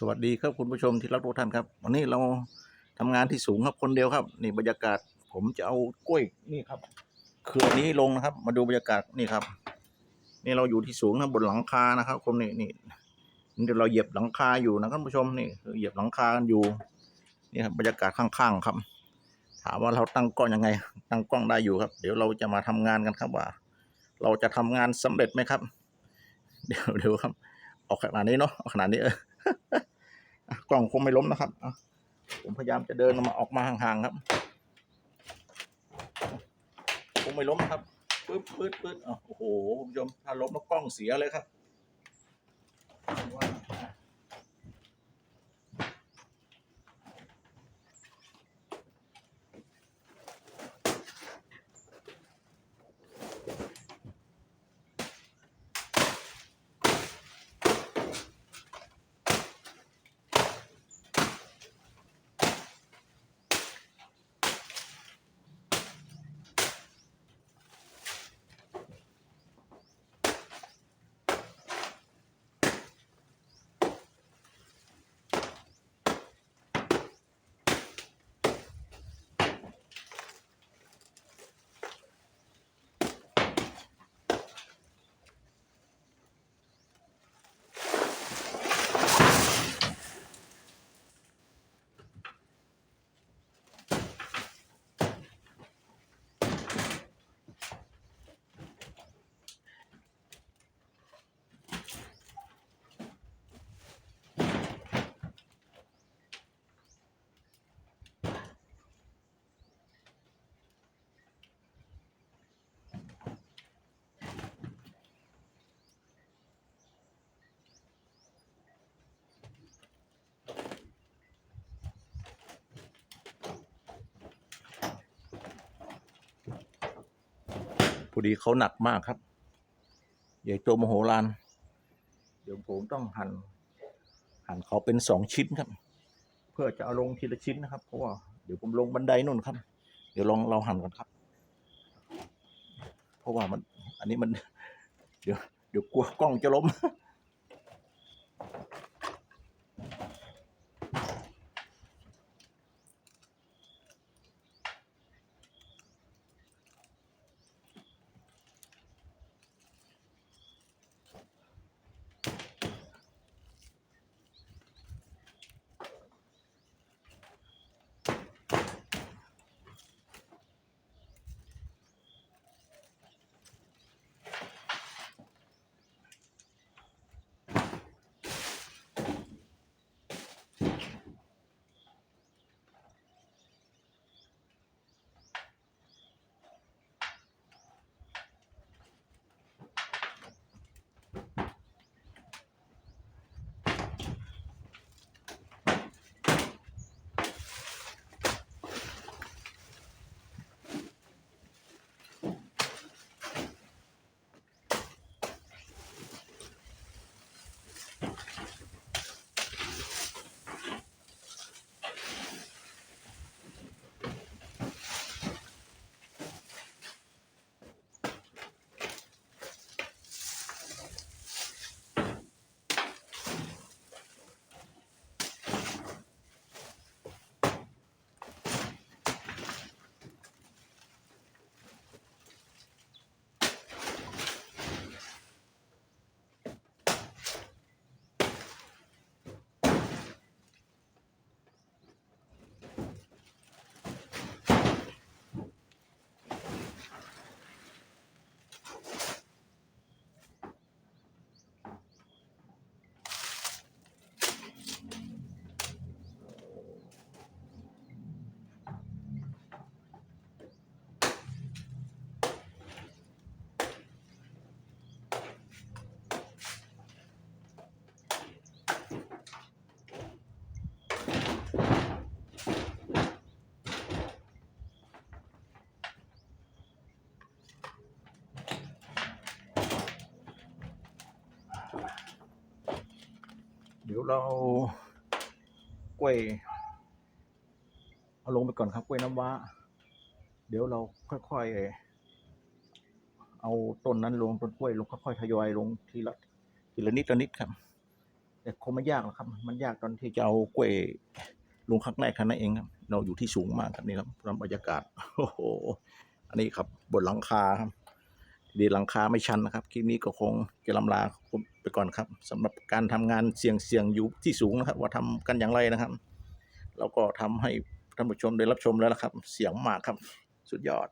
สวัสดีครับคุณผู้ชมที่รักทุกท่านครับ วันนี้เราทำงานที่สูงครับคนเดียวครับ นี่บรรยากาศ ผมจะเอากล้วยนี่ครับเครือนี้ลงนะครับ มาดูบรรยากาศนี่ครับ นี่เราอยู่ที่สูงนะบนหลังคานะครับคนนี่นี่นี่เดี๋ยวเราเหยียบหลังคาอยู่นะครับผู้ชมนี่เหยียบหลังคากันอยู่นี่ครับบรรยากาศข้างๆครับ ถามว่าเราตั้งกล้องยังไง ตั้งกล้องได้อยู่ครับ เดี๋ยวเราจะมาทำงานกันครับว่า เราจะทำงานสำเร็จไหมครับ เดี๋ยวเดี๋ยวครับ ออกขนาดนี้เนาะออกขนาดนี้เออ กล่องคงไม่ล้มนะครับอะผมพยายามจะเดินมาออกมาห่างๆครับคงไม่ล้มครับปึ๊บปึ๊บปึ๊บอะโอ้โหคุณผู้ชมถ้าล้มแล้วกล้องเสียเลยครับ อดีเขาหนักมากครับ ใหญ่โตมโหฬารเดี๋ยวผมต้องหั่นหั่นเขาเป็นสองชิ้นครับ เพื่อจะเอาลงทีละชิ้นนะครับ เพราะว่าเดี๋ยวผมลงบันไดนู่นครับ เดี๋ยวลองเราหั่นกันครับ เพราะว่ามัน อันนี้มัน เดี๋ยว เดี๋ยวกลัวกล้องจะล้ม เดี๋ยวเราเอากล้วยเอาลงไปก่อนครับกล้วยน้ำว้า เดี๋ยวเราค่อยๆเอาต้นนั้นลงต้นกล้วยลงค่อยๆทยอยลงทีละทีละนิดละนิดครับ แต่คงไม่ยากหรอกครับ มันยากตอนที่จะเอากล้วยลงครั้งแรกเท่านั้นเองครับ เราอยู่ที่สูงมากครับนี่ครับบรรยากาศโอ้โหอันนี้ครับบนหลังคาครับ ดีหลังคาไม่ชันนะครับ คลิปนี้ก็คงจะลำลาไปก่อนครับสำหรับการทำงานเสี่ยงเสี่ยงอยู่ที่สูงนะครับ ว่าทำกันอย่างไรนะครับ เราก็ทำให้ท่านผู้ชมได้รับชมแล้วนะครับ เสียงมากครับ สุดยอด